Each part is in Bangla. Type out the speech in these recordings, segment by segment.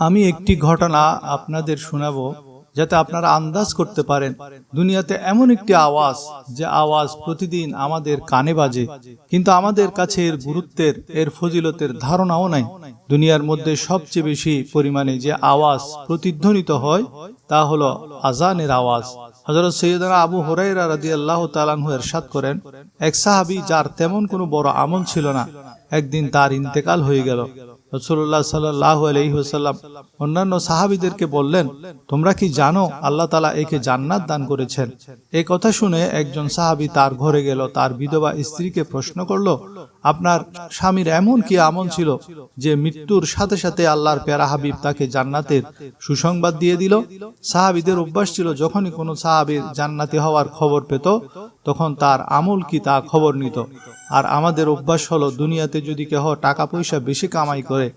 আমি একটি ঘটনা আপনাদের শোনাবো যাতে আপনারা আন্দাজ করতে পারেন। দুনিয়াতে এমন একটি আওয়াজ যে আওয়াজ প্রতিদিন আমাদের কানে বাজে, কিন্তু আমাদের কাছে এর গুরুত্বের, এর ফজিলতের ধারণাও নাই। দুনিয়ার মধ্যে সবচেয়ে বেশি পরিমাণে যে আওয়াজ প্রতিধ্বনিত হয়, তা হলো আজানের আওয়াজ। হজরত সৈয়দনা আবু হরাইরা রাদি আল্লাহ তালানহু এরশাদ করেন, এক সাহাবি যার তেমন কোনো বড় আমল ছিল না, একদিন তার ইন্তেকাল হয়ে গেল। রসুল্লাহ সাল্লাহ আলহিহাল্লাম অন্যান্য সাহাবিদেরকে বললেন, তোমরা কি জানো আল্লাহ তালা একে জান্নাত দান করেছেন? এই কথা শুনে একজন সাহাবি তার ঘরে গেল, তার বিধবা স্ত্রীকে প্রশ্ন করল, আপনার স্বামীর এমন কি আমল ছিল যে মৃত্যুর সাথে সাথে আল্লাহর প্যারা হাবিব তাকে জান্নাতের সুসংবাদ দিয়ে দিল? সাহাবিদের অভ্যাস ছিল, যখনই কোনো সাহাবির জান্নাতি হওয়ার খবর পেত তখন তার আমল কি তা খবর নিত। আর আমাদের অভ্যাস হলো, দুনিয়াতে যদি কেহ টাকা পয়সা বেশি কামাই করে,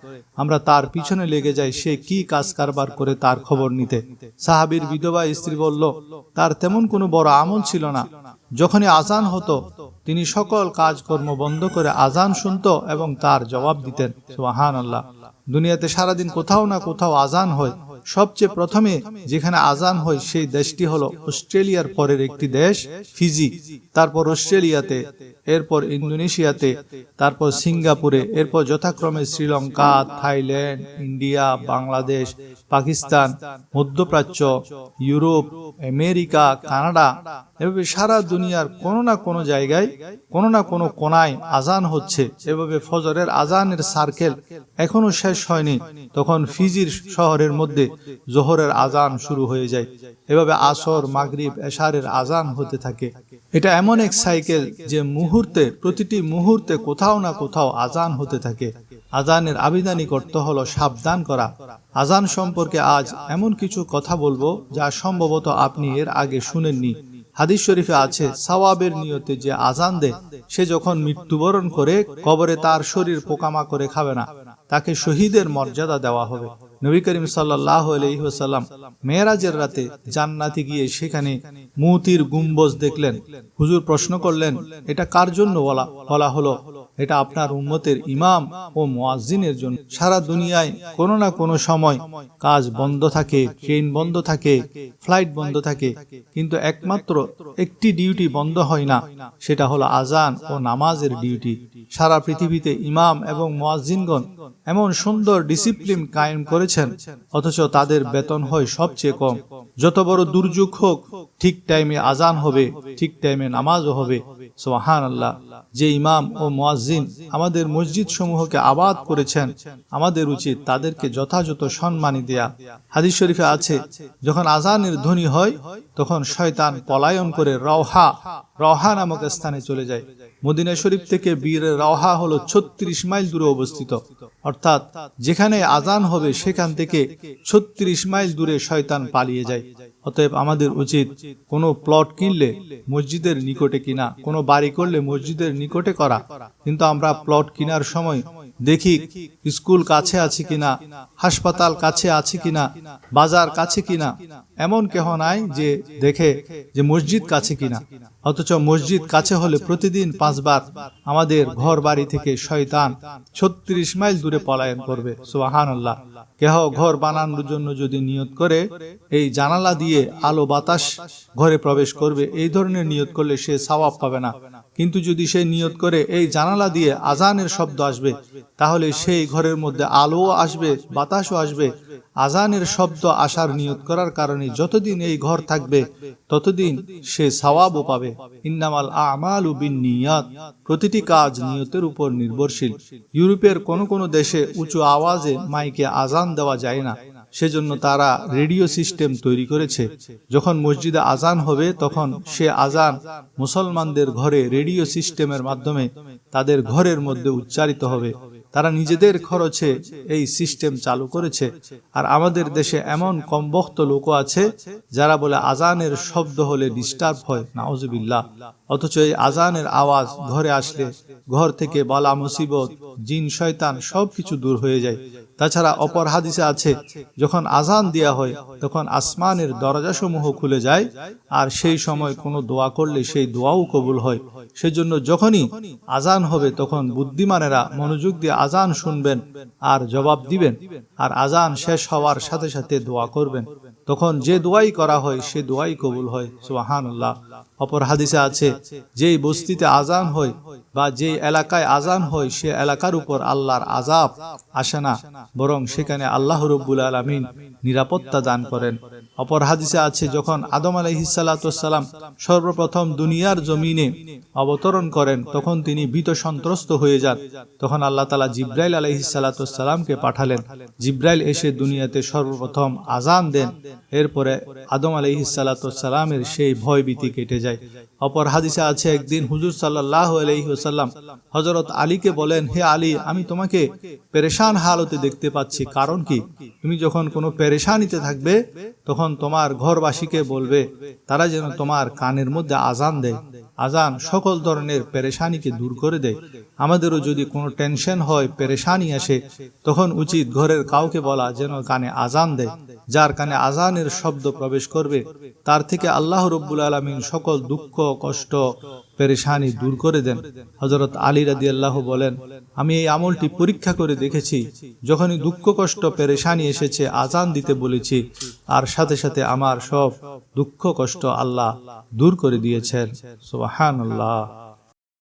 আমরা তার পিছনে লেগে যাই, সে কি কাজ কারবার করে তার খবর নিতে। সাহাবির বিধবা স্ত্রী বলল, তার তেমন কোনো বড় আমল ছিল না। যখনই আজান হতো, তিনি সকল কাজকর্ম বন্ধ করে আজান শুনত এবং তার জবাব দিতেন সুহান আল্লাহ দুনিয়াতে সারাদিন কোথাও না কোথাও আজান হয়। সবচেয়ে প্রথমে যেখানে আজান হয় সেই দেশটি হলো অস্ট্রেলিয়ার পরের একটি দেশ ফিজি। তারপর অস্ট্রেলিয়াতে এরপর ইন্দোনেশিয়াতে, তারপর সিঙ্গাপুরে, এরপর যথাক্রমে শ্রীলঙ্কা, থাইল্যান্ড, ইন্ডিয়া, বাংলাদেশ, পাকিস্তান, মধ্যপ্রাচ্য, ইউরোপ, আমেরিকা, কানাডা, এভাবে সারা দুনিয়ার কোনো না কোনো জায়গায়, কোনো না কোনো কোনায় আজান হচ্ছে। এভাবে ফজরের আজানের সার্কেল এখনও শেষ হয়নি। তখন ফিজির শহরের মধ্যে জোহরের আজান শুরু হয়ে যায়। এভাবে আসর, মাগরিব, এশারের আজান হতে থাকে। এটা এমন এক সাইকেল যে মুহূর্তে, প্রতিটি মুহূর্তে কোথাও না কোথাও আজান হতে থাকে। আজানের আবিধানিক অর্থ হলো সাবধান করা। আজান সম্পর্কে আজ এমন কিছু কথা বলব যা সম্ভবত আপনি এর আগে শুনেননি। হাদিস শরীফে আছে, সাওয়াবের নিয়তে যে আজান দেয়, সে যখন মৃত্যুবরণ করে, কবরে তার শরীর পোকামাকড়ে খাবে না। তাকে শহীদের মর্যাদা দেওয়া হবে। নবী করিম সাল্লাহ আলহিহাসাল্লাম মেয়েরাজের রাতে জান্নাতে গিয়ে সেখানে মুতির গুম্বজ দেখলেন। হুজুর প্রশ্ন করলেন, এটা কার জন্য বলা বলা হলো? এটা আপনার উম্মতের ইমাম ও মোয়াজিনের জন্য। সারা দুনিয়ায় কোনো না কোনো সময় কাজ বন্ধ থাকে, ট্রেন বন্ধ থাকে, ফ্লাইট বন্ধ থাকে, কিন্তু একমাত্র একটি ডিউটি বন্ধ হয় না, সেটা হলো আজান ও নামাজের ডিউটি। সারা পৃথিবীতে ইমাম এবং মোয়াজিনগণ এমন সুন্দর ডিসিপ্লিন কায়েম করেছেন, অথচ তাদের বেতন হয় সবচেয়ে কম। যত বড় দুর্যোগ হোক, ঠিক টাইমে আজান হবে, ঠিক টাইমে নামাজও হবে সোহান আল্লাহ যে ইমাম ও মোয়াজিন আমাদের মসজিদ সমূহকে আবাদ করেছেন, আমাদের উচিত তাদেরকে যথাযথ সম্মানী দেয়া। হাদিস শরীফে আছে, যখন আজানের ধ্বনি হয়, তখন শয়তান পলায়ন করে রওহা রওহা নামক স্থানে চলে যায়। মদিনা শরীফ থেকে বীর রওহা হলো ছত্রিশ মাইল দূরে অবস্থিত। অর্থাৎ যেখানে আজান হবে সেখান থেকে ছত্রিশ মাইল দূরে শয়তান পালিয়ে যায়। অতএব আমাদের উচিত কোনো প্লট কিনলে মসজিদের নিকটে কিনা, কোনো বাড়ি করলে মসজিদের নিকটে করা। কিন্তু আমরা প্লট কেনার সময় দেখি স্কুল কাছে আছে কিনা, হাসপাতাল কাছে আছে কিনা, বাজার কাছে কিনা এমন কেহ নাই যে দেখে যে মসজিদ কাছে কিনা। অথচ মসজিদ কাছে হলে প্রতিদিন পাঁচবার আমাদের ঘর বাড়ি থেকে শয়তান ছত্রিশ মাইল দূরে পলায়ন করবে। সুবাহান আল্লাহ কেহ ঘর বানানোর জন্য যদি নিয়ত করে, এই জানালা দিয়ে আলো বাতাস ঘরে প্রবেশ করবে, এই ধরনের নিয়ত করলে সে সওয়াব পাবে না। কিন্তু যদি সে নিয়ত করে, এই জানালা দিয়ে আজানের শব্দ আসবে, তাহলে সেই ঘরের মধ্যে আলোও আসবে, বাতাসও আসবে আজানের শব্দ আসার নিয়ত করার কারণে যতদিন এই ঘর থাকবে, ততদিন সে সওয়াবও পাবে। ইন্নামাল আমাল বিন নিয়াত প্রতিটি কাজ নিয়তের উপর নির্ভরশীল। ইউরোপের কোন কোন দেশে উঁচু আওয়াজে মাইকে আজান দেওয়া যায় না। সেজন্য তারা রেডিও সিস্টেম তৈরি করেছে। যখন মসজিদে আজান হবে, তখন সে আজান মুসলমানদের ঘরে রেডিও সিস্টেমের মাধ্যমে তাদের ঘরের মধ্যে উচ্চারিত হবে। তারা নিজেদের খরচে এই সিস্টেম চালু করেছে। আর আমাদের দেশে এমন কমবক্ত লোক আছে যারা বলে আজানের শব্দ হলে ডিস্টার্ব হয় নাওজবিল্লা অথচ এই আজানের আওয়াজ ঘরে আসলে ঘর থেকে বালা, মুসিবত, জিন, শয়তান সব কিছু দূর হয়ে যায়। তাছাড়া অপর হাদিসে আছে, যখন আজান দেওয়া হয়, তখন আসমানের দরজাসমূহ খুলে যায়, আর সেই সময় কোনো দোয়া করলে সেই দোয়াও কবুল হয়। সেজন্য যখনই আজান হবে, তখন বুদ্ধিমানেরা মনোযোগ দিয়ে আজান শুনবেন আর জবাব দিবেন, আর আজান শেষ হওয়ার সাথে সাথে দোয়া করবেন। তখন যে দোয়াই করা হয়, সে দোয়াই কবুল হয়, সুবহানাল্লাহ। অপর হাদিসে আছে, যেই বস্তিতে আজান হয় বা যে এলাকায় আজান হয়, সে এলাকার উপর আল্লাহর আজাব আসে না। বরং সেখানে আল্লাহ রব্বুল আলমিন নিরাপত্তা দান করেন। অপর হাদিসে আছে, যখন আদম আলহিসাল্লাম সর্বপ্রথম দুনিয়ার জমিনে অবতরণ করেন, তখন তিনি ভীত সন্ত্রস্ত হয়ে যান। তখন আল্লাহ তালা জিব্রাইল আলহিসাল্লামকে পাঠালেন। জিব্রাইল এসে দুনিয়াতে সর্বপ্রথম আজান দেন। এরপরে আদম আলহিসাল্লামের সেই ভয়ভীতি কেটে যায়। অপর হাদিসে আছে, একদিন হুজুর সাল্লাহ আলহিহাল্লাম হজরত আলীকে বলেন, হে আলী, আমি তোমাকে পেরেশান হালতে দেখতে পাচ্ছি। কারণ কি? তুমি যখন কোনো পেরেশানিতে থাকবে, তখন তোমার ঘরবাসীকে বলবে, তারা যেন তোমার কানের মধ্যে আজান দেয়। আজান সকল ধরনের পেরেশানিকে দূর করে দেয়। আমাদেরও যদি কোনো টেনশন হয়, পেরেশানি আসে, তখন উচিত ঘরের কাউকে বলা যেন কানে আজান দেয়। যার কানে আজানের শব্দ প্রবেশ করবে, তার থেকে আল্লাহ রব্বুল আলমিন সকল দুঃখ, কষ্ট পেরেশানি দূর করে দেন। হজরত আলী রাদি আল্লাহ বলেন, আমি এই আমলটি পরীক্ষা করে দেখেছি। যখনই দুঃখ, কষ্ট, পেরেশানি এসেছে, আজান দিতে বলেছি। আর সাথে সাথে আমার সব দুঃখ, কষ্ট আল্লাহ দূর করে দিয়েছেন। সোহান আল্লাহ